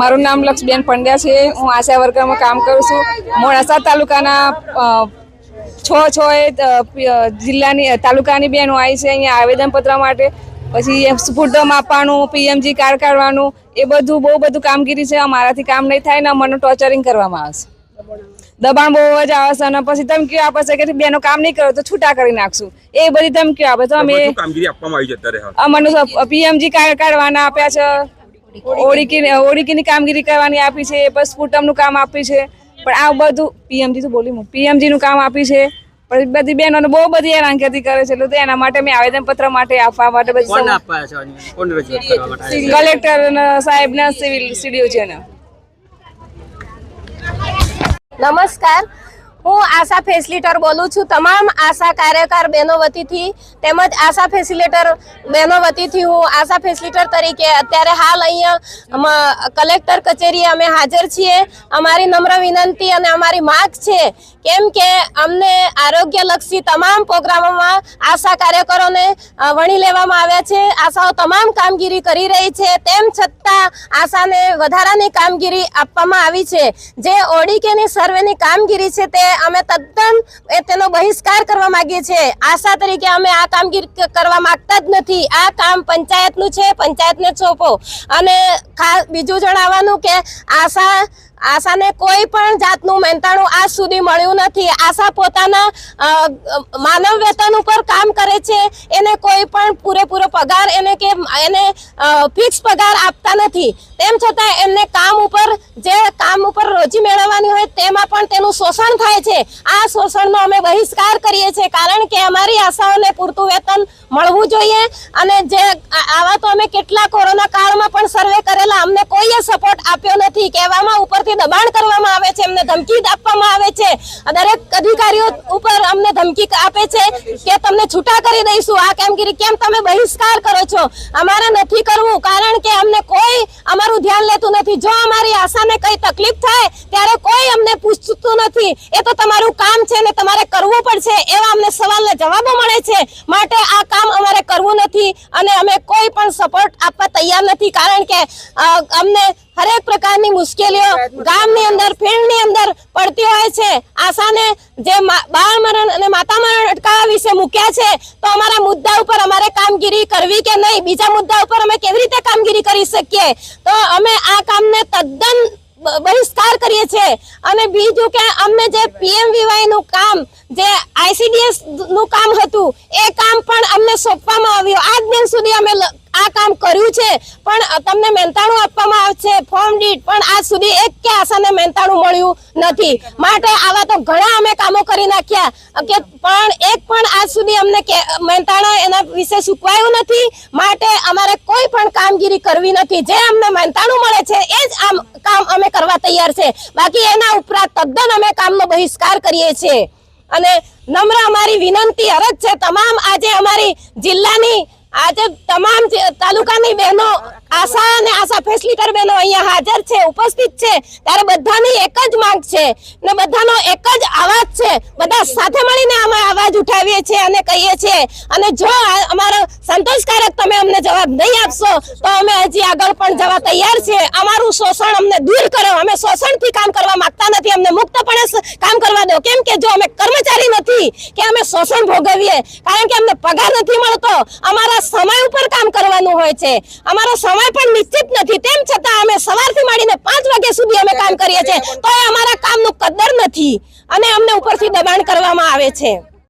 મારું નામ લક્ષબેન પંડ્યા છે. હું આશા વર્કરમાં કામ કરું છું. મોડાસા તાલુકાના છ છ જિલ્લાની તાલુકાની બહેનો આવી છે. અહીંયા આવેદનપત્ર માટે પછી સ્ફૂર્દમ આપવાનું પીએમજી કાર્ડ કાઢવાનું એ બધું બહુ બધું કામગીરી છે. અમારાથી કામ નહીં થાય ને મને ટોર્ચરિંગ કરવામાં આવશે. દબાણ બહુ જ આવે છે અને પછી ધમકીઓ આપે છે કે બેનો કામ નહીં કરો તો છૂટા કરી નાખશું. એ બધી ધમકીઓ આપે તો અમે કામગીરી આપવામાં આવી છે અત્યારે અમને પીએમજી કાર્ડ કાઢવાના આપ્યા છે. ઓળીકી ઓળીકીની કામગીરી કરવાની આપી છે બસ ફૂટમનું કામ આપ્યું છે. પણ આ બધું પીએમજી તો બોલી હું પીએમજીનું કામ આપ્યું છે. પણ બધી બહેનોને બહુ બધી હેરાનગતિ કરે છે. એટલે તો એના માટે મેં આવેદનપત્ર માટે આપવા માટે બધી કલેક્ટર સાહેબ ના સિવિલ સીડીઓ છે ને નમસ્કાર. હું આશા ફેસિલિટર બોલું છું. તમામ આશા કાર્યકર બહેનો વતીથી તેમજ આશા ફેસિલિટર બહેનો વતીથી હું આશા ફેસિલિટર તરીકે અત્યારે હાલ અહીંયા કલેક્ટર કચેરીએ અમે હાજર છીએ. અમારી નમ્ર વિનંતી અને અમારી માગ છે કેમ કે અમને આરોગ્યલક્ષી તમામ પ્રોગ્રામોમાં આશા કાર્યકરોને વણી લેવામાં આવ્યા છે. આશાઓ તમામ કામગીરી કરી રહી છે. તેમ છતાં આશાને વધારાની કામગીરી આપવામાં આવી છે. જે ઓડીકેની સર્વેની કામગીરી છે તે અમે તદ્દન તેનો બહિષ્કાર કરવા માંગીએ છીએ. આશા તરીકે અમે આ કામગીરી કરવા માંગતા જ નથી. આ કામ પંચાયતનું છે, પંચાયતને સોંપો. અને બીજું જણાવવાનું કે આશા આશાને કોઈ પણ જાતનું મહેનતાણું આજ સુધી મળ્યું નથી. આશા પોતાના માનવ વેતન ઉપર કામ કરે છે. એને કોઈ પણ પૂરેપૂરો પગાર, એને કે, એને ફિક્સ પગાર આપતા નથી. તેમ છતાં એમને કામ ઉપર, જે કામ ઉપર રોજી મેળવવાની હોય તેમાં પણ તેનું શોષણ થાય છે. આ શોષણનો અમે બહિષ્કાર કરીએ છીએ કારણ કે અમારી આશાઓને પૂરતું વેતન મળવું જોઈએ અને જે આવા તો અમે કેટલા કોરોના કાળમાં પણ સર્વે કરેલા, અમને કોઈએ સપોર્ટ આપ્યો નથી. કહેવામાં ઉપરથી દબાણ કરવામાં આવે છે, અમને ધમકી આપવામાં આવે છે દરેક અધિકારીઓ ઉપર અમને ધમકી આપે છે કે તમને છૂટા કરી દઈશું. આ કામગીરી કેમ તમે બહિષ્કાર કરો છો? અમારે નથી કરવું, કારણ કે અમને કોઈ અમારું ધ્યાન લેતું નથી. જો અમારી આશાને કઈ તકલીફ થાય, ત્યારે કોઈ અમને પૂછતું નથી. એ તો તમારું કામ છે ને તમારે કરવું પડશે એવા અમને સવાલના જવાબો મળે છે. માટે આ કામ અમારે કરવું નથી અને અમે કોઈ પણ સપોર્ટ આપવા તૈયાર નથી, કારણ કે અમને હરેક પ્રકારની મુશ્કેલીઓ ગામની અંદર, ફિલ્ડની અંદર પડતી હોય છે. આશાને જે બાળ મરણ અને માતા મરણ અટકાવવા વિશે મૂક્યા છે, તો અમારા મુદ્દા ઉપર અમારે કામગીરી કરવી કે નહીં? બીજા મુદ્દા ઉપર અમે કેવી રીતે કામગીરી કરી શકીએ? તો અમે આ કામને તદ્દન બહિષ્કાર કરીએ છીએ. અને બીજું કે અમને જે પીએમવીવાયનું કામ, જે આઈસીડીએસનું કામ હતું, એ કામ પણ અમને સોંપવામાં આવ્યું. આજ દિન સુધી અમે આ કામ કર્યું છે. પણ તમને મહેનતાણું આપવામાં આવે છે ફોર્મ ડીટ પણ આજ સુધી એક કે આશાને મહેનતાણું મળ્યું નથી. માટે આવા તો ઘણા અમે કામો કરી નાખ્યા. કે, પણ એક પણ આજ સુધી અમને કે- મહેનતાણા એના વિશે ચૂકવાયું નથી. માટે અમારે કોઈ પણ કામગીરી કરવી નથી. જે અમને મહેનતાણું મળે છે, એ જ આમ કામ અમે કરવા તૈયાર છે. બાકી એના ઉપરાંત તદ્દન અમે કામનો બહિષ્કાર કરીએ છીએ. અને નમ્ર અમારી વિનંતી અરજ છે, તમામ આજે અમારી જિલ્લાની, આજે તમામ તાલુકાની બહેનો આશા અને આશા ફેસિલિટર બહેનો અહીંયા હાજર છે, ઉપસ્થિત છે. ત્યારે બધાની એક જ માંગ છે ને બધાનો એક જ અવાજ છે. બધા સાથે મળીને અમે અવાજ ઉઠાવીએ છીએ અને કહીએ છીએ. અને જો અમારો સંતોષકારક તમે અમને જવાબ નહીં આપશો, તો અમે હજી આગળ પણ જવા તૈયાર છે અમારું શોષણ અમને દૂર કરો. અમે શોષણથી કામ કરવા માંગતા નથી. અમને મુક્તપણે કામ કરવા દો. કેમ કે જો અમે કર્મચારી નથી કે અમે શોષણ ભોગવીએ, કારણ કે અમને પગાર નથી મળતો. અમારા સમય ઉપર કામ કરવાનું હોય છે. અમારો સમય પણ નિશ્ચિત નથી. તેમ છતાં અમે સવારથી માંડીને પાંચ વાગ્યા સુધી અમે કામ કરીએ છીએ. તો એ અમારા કામનું કદર નથી અને અમને ઉપરથી દબાણ કરવામાં આવે છે.